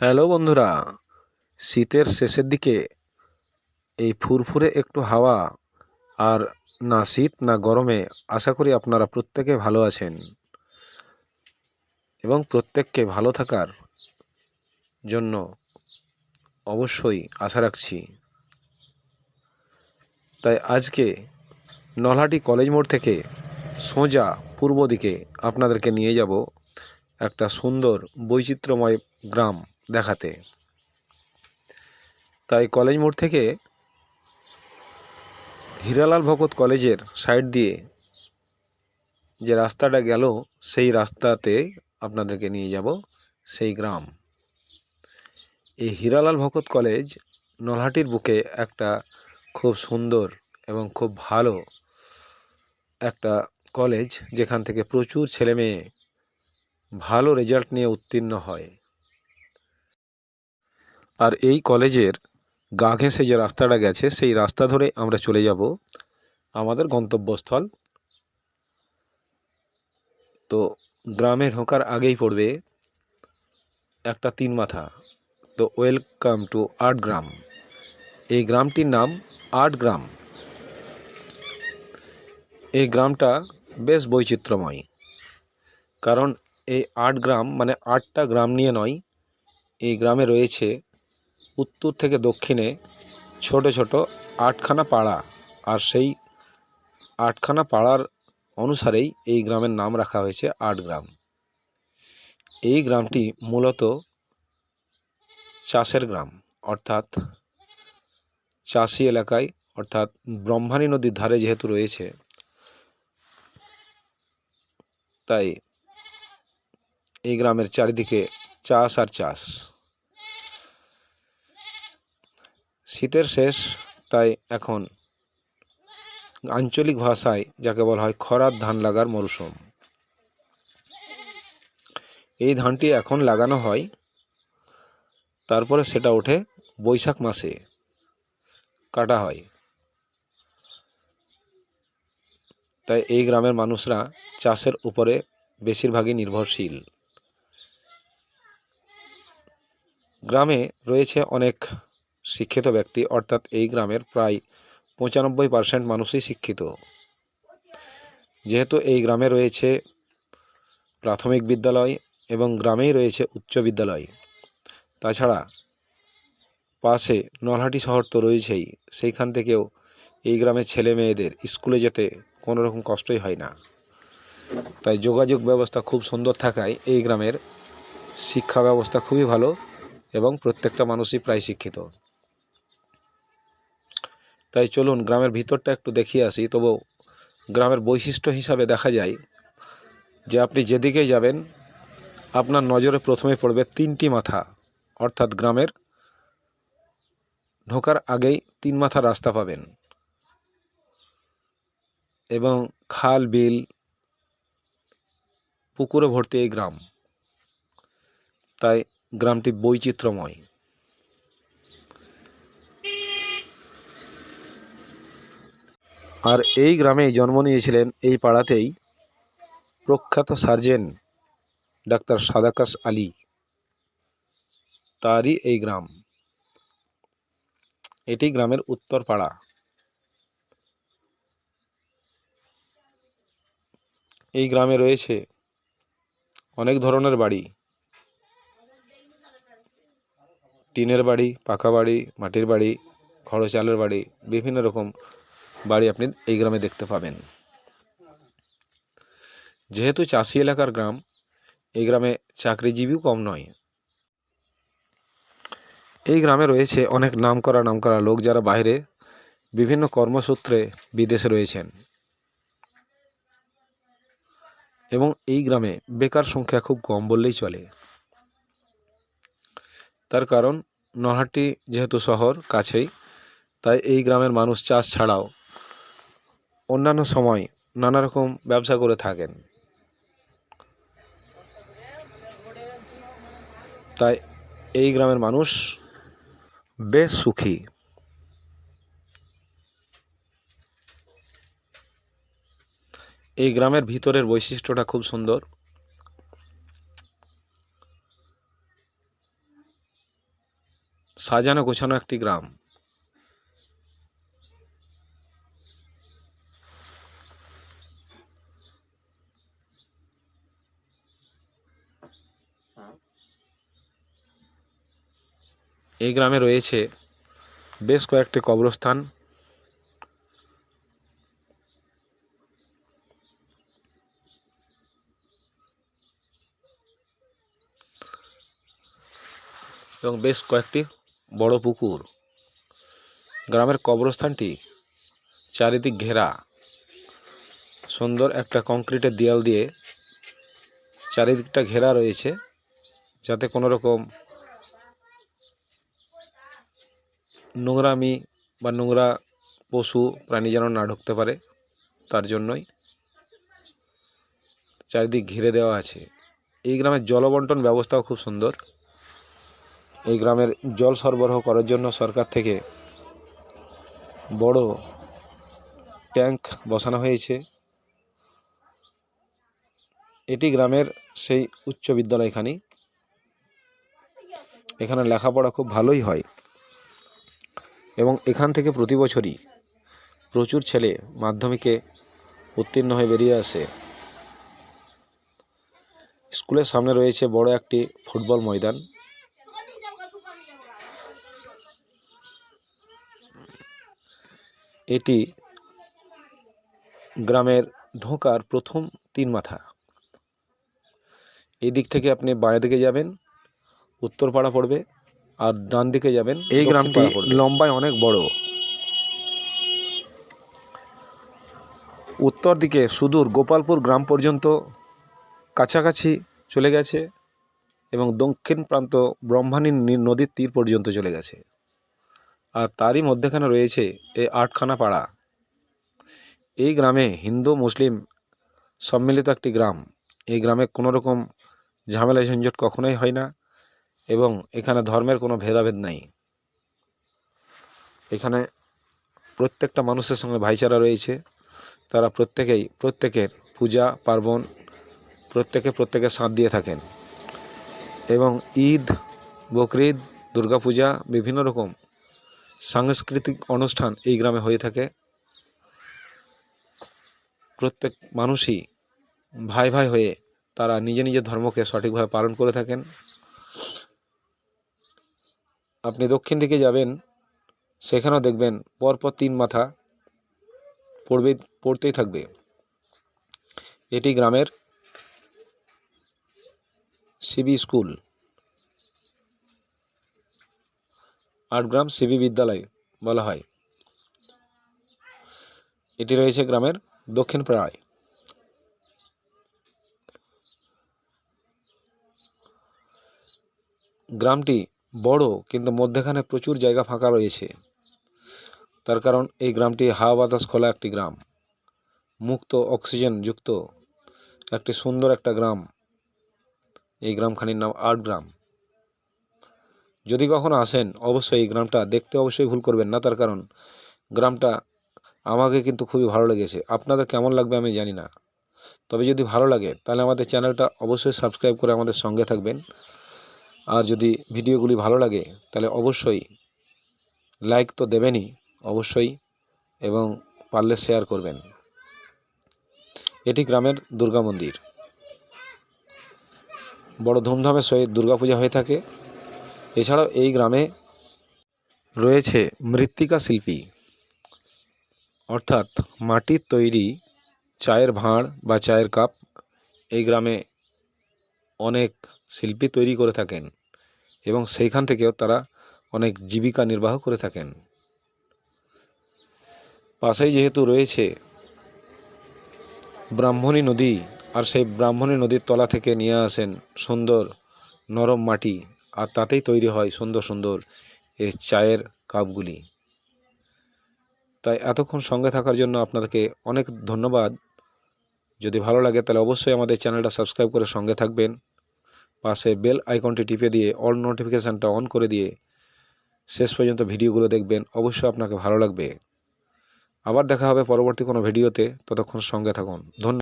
Hello বন্ধুরা, শীতের শেষের দিকে এই ফুরফুরে একটু হাওয়া আর না শীত না গরমে আশা করি আপনারা প্রত্যেকে ভালো আছেন এবং প্রত্যেককে ভালো থাকার জন্য অবশ্যই আশা রাখছি। তাই আজকে নলহাটি কলেজ মোড় থেকে সোজা পূর্ব দিকে আপনাদেরকে নিয়ে যাব একটা সুন্দর বৈচিত্র্যময় গ্রাম। দেখাতে। তাই কলেজ মোড় থেকে হীরালাল ভগত কলেজের সাইড দিয়ে যে রাস্তাটা গেল, সেই রাস্তাতে আপনাদেরকে নিয়ে যাব, সেই গ্রাম। এই হীরালাল ভগত কলেজ নলহাটির বুকে একটা খুব সুন্দর এবং খুব ভালো একটা কলেজ, যেখান থেকে প্রচুর ছেলে মেয়ে ভালো রেজাল্ট নিয়ে উত্তীর্ণ হয়। আর এই কলেজের গা ঘেঁষে যে রাস্তাটা গেছে, সেই রাস্তা ধরে আমরা চলে যাব আমাদের গন্তব্যস্থল। তো গ্রামে ঢোকার আগেই পড়বে একটা তিন মাথা। তো ওয়েলকাম টু আট গ্রাম। এই গ্রামটির নাম আট গ্রাম। এই গ্রামটা বেশ বৈচিত্র্যময়। কারণ এই আট গ্রাম মানে আটটা গ্রাম নিয়ে নয়, এই গ্রামে রয়েছে উত্তর থেকে দক্ষিণে ছোট ছোট আটখানা পাড়া আর সেই আটখানা পাড়ার অনুসারেই এই গ্রামের নাম রাখা হয়েছে আট গ্রাম। এই গ্রামটি মূলত চাষের গ্রাম, অর্থাৎ চাষি এলাকায়, অর্থাৎ ব্রহ্মানী নদীর ধারে যেহেতু রয়েছে, তাই এই গ্রামের চারিদিকে চাষ আর চাষ। শীতের শেষ, তাই এখন আঞ্চলিক ভাষায় যাকে বলা হয় খরার ধান লাগার মরশুম। এই ধানটি এখন লাগানো হয়, তারপরে সেটা ওঠে বৈশাখ মাসে, কাটা হয়। তাই এই গ্রামের মানুষরা চাষের উপরে বেশিরভাগই নির্ভরশীল। গ্রামে রয়েছে অনেক শিক্ষিত ব্যক্তি, অর্থাৎ এই গ্রামের প্রায় পঁচানব্বই পার্সেন্ট মানুষই শিক্ষিত। যেহেতু এই গ্রামে রয়েছে প্রাথমিক বিদ্যালয় এবং গ্রামেই রয়েছে উচ্চ বিদ্যালয়, তাছাড়া পাশে নলহাটি শহর তো রয়েছেই, সেইখান থেকেও এই গ্রামের ছেলে মেয়েদের স্কুলে যেতে কোনো রকম কষ্টই হয় না। তাই যোগাযোগ ব্যবস্থা খুব সুন্দর থাকায় এই গ্রামের শিক্ষা ব্যবস্থা খুবই ভালো এবং প্রত্যেকটা মানুষই প্রায় শিক্ষিত। তাই চলুন গ্রামের ভিতরটা একটু দেখিয়ে আসি। তবু গ্রামের বৈশিষ্ট্য হিসাবে দেখা যায় যে আপনি যেদিকেই যাবেন, আপনার নজরে প্রথমে পড়বে তিনটি মাথা। অর্থাৎ গ্রামের ঢোকার আগেই তিন মাথা রাস্তা পাবেন। এবং খাল, বিল, পুকুরে ভর্তি এই গ্রাম। তাই গ্রামটি বৈচিত্র্যময়। আর এই গ্রামেই জন্ম নিয়েছিলেন এই পাড়াতেই প্রখ্যাত সার্জেন ডাক্তার সাদাকাস আলী। তারই এই গ্রাম। এটি গ্রামের উত্তর পাড়া। এই গ্রামে রয়েছে অনেক ধরনের বাড়ি। টিনের বাড়ি, পাকা বাড়ি, মাটির বাড়ি, খড় চালের বাড়ি, বিভিন্ন রকম বাড়ি আপনি এই গ্রামে দেখতে পাবেন। যেহেতু চাষি এলাকার গ্রাম, এই গ্রামে চাকরিজীবীও কম নয়। এই গ্রামে রয়েছে অনেক নামকরা নামকরা লোক যারা বাইরে বিভিন্ন কর্মসূত্রে বিদেশে রয়েছেন। এবং এই গ্রামে বেকার সংখ্যা খুব কম বললেই চলে। তার কারণ নলহাটি যেহেতু শহর কাছেই, তাই এই গ্রামের মানুষ চাষ ছাড়াও অন্যান্য সময় নানা রকম ব্যবসা করে থাকেন। তাই এই গ্রামের মানুষ বেশ সুখী। এই গ্রামের ভিতরের বৈশিষ্ট্যটা খুব সুন্দর। সাজানো গোছানো একটি গ্রাম। এই গ্রামে রয়েছে বেশ কয়েকটি কবরস্থান। এবং বেশ কয়েকটি বড় পুকুর। গ্রামের কবরস্থানটি চারিদিক ঘেরা। সুন্দর একটা কংক্রিটের দেয়াল দিয়ে চারিদিকটা ঘেরা রয়েছে, যাতে কোনো রকম নোংরামি বা নোংরা পশু প্রাণী যেন না ঢুকতে পারে, তার জন্যই চারিদিক ঘিরে দেওয়া আছে। এই গ্রামের জলবন্টন ব্যবস্থাও খুব সুন্দর। এই গ্রামের জল সরবরাহ করার জন্য সরকার থেকে বড় ট্যাঙ্ক বসানো হয়েছে। এটি গ্রামের সেই উচ্চ বিদ্যালয়খানি। এখানে লেখাপড়া খুব ভালোই হয়। এবং এখান থেকে প্রতি বছরই প্রচুর ছেলে মাধ্যমিকে উত্তীর্ণ হয়ে বেরিয়ে আসে। স্কুলের সামনে রয়েছে বড় একটি ফুটবল ময়দান। এটি গ্রামের ঢোকার প্রথম তিন মাথা। এই দিক থেকে আপনি বাঁয়ে দিকে যাবেন, উত্তরপাড়া পড়বে আর ডান দিকে যাবেন এই গ্রামটি লম্বায় অনেক বড়। উত্তর দিকে সুদূর গোপালপুর গ্রাম পর্যন্ত কাছাকাছি চলে গেছে এবং দক্ষিণ প্রান্ত ব্রহ্মাণী নি- নদীর তীর পর্যন্ত চলে গেছে। আর তারই মধ্যেখানে রয়েছে এই আটখানা পাড়া। এই গ্রামে হিন্দু মুসলিম সম্মিলিত একটি গ্রাম। এই গ্রামে কোনো রকম ঝামেলা ঝঞ্ঝট কখনোই হয় না। এবং এখানে ধর্মের কোনো ভেদাভেদ নাই। এখানে প্রত্যেকটা মানুষের সঙ্গে ভাইচারা রয়েছে। তারা প্রত্যেকেই প্রত্যেকের পূজা, পার্বণ, প্রত্যেকে প্রত্যেকের সাথ দিয়ে থাকেন। এবং ঈদ, বকরিদ, দুর্গাপূজা, বিভিন্ন রকম সাংস্কৃতিক অনুষ্ঠান এই গ্রামে হয়ে থাকে। প্রত্যেক মানুষই ভাই ভাই হয়ে তারা নিজে নিজের ধর্মকে সঠিকভাবে পালন করে থাকেন। আপনি দক্ষিণ দিকে যাবেন, সেখানেও দেখবেন পরপর তিন মাথা পড়বে, পড়তেই থাকবে। এটি গ্রামের সিবি স্কুল। আটগ্রাম সিবি বিদ্যালয় বলা হয়। এটি রয়েছে গ্রামের দক্ষিণ প্রায় গ্রামটি বড়, কিন্তু মধ্যেখানে প্রচুর জায়গা ফাঁকা রয়েছে। তার কারণ এই গ্রামটি হাওয়া বাতাস খোলা একটি গ্রাম। মুক্ত অক্সিজেন যুক্ত একটি সুন্দর একটা গ্রাম। এই গ্রামখানির নাম আট গ্রাম। যদি কখনো আসেন, অবশ্যই এই গ্রামটা দেখতে অবশ্যই ভুল করবেন না, তার কারণ গ্রামটা আমাকে কিন্তু খুবই ভালো লেগেছে। আপনাদের কেমন লাগবে আমি জানি না। তবে যদি ভালো লাগে, তাহলে আমাদের চ্যানেলটা অবশ্যই সাবস্ক্রাইব করে আমাদের সঙ্গে থাকবেন। আর যদি ভিডিওগুলি ভালো লাগে, তাহলে অবশ্যই লাইক তো দেবেনই, অবশ্যই, এবং পারলে শেয়ার করবেন। এটি গ্রামের দুর্গা মন্দির। বড় ধুমধামের সহিত দুর্গাপূজা হয়ে থাকে। এছাড়াও এই গ্রামে রয়েছে মৃত্তিকা শিল্পী। অর্থাৎ মাটির তৈরি চায়ের ভাঁড় বা চায়ের কাপ। এই গ্রামে অনেক শিল্পী তৈরি করে থাকেন এবং সেইখান থেকেও তারা অনেক জীবিকা নির্বাহ করে থাকেন। পাশেই যেহেতু রয়েছে ব্রাহ্মণী নদী আর সেই ব্রাহ্মণী নদীর তলা থেকে নিয়ে আসেন সুন্দর নরম মাটি আর তাতেই তৈরি হয় সুন্দর সুন্দর এই চায়ের কাপগুলি। তাই এতক্ষণ সঙ্গে থাকার জন্য আপনাদেরকে অনেক ধন্যবাদ। যদি ভালো লাগে তাহলে অবশ্যই আমাদের চ্যানেলটা সাবস্ক্রাইব করে সঙ্গে থাকবেন। পাশে বেল আইকনটি টিপে দিয়ে অল নোটিফিকেশানটা অন করে দিয়ে শেষ পর্যন্ত ভিডিওগুলো দেখবেন। অবশ্যই আপনাকে ভালো লাগবে। আবার দেখা হবে পরবর্তী কোনো ভিডিওতে। ততক্ষণ সঙ্গে থাকুন। ধন্যবাদ।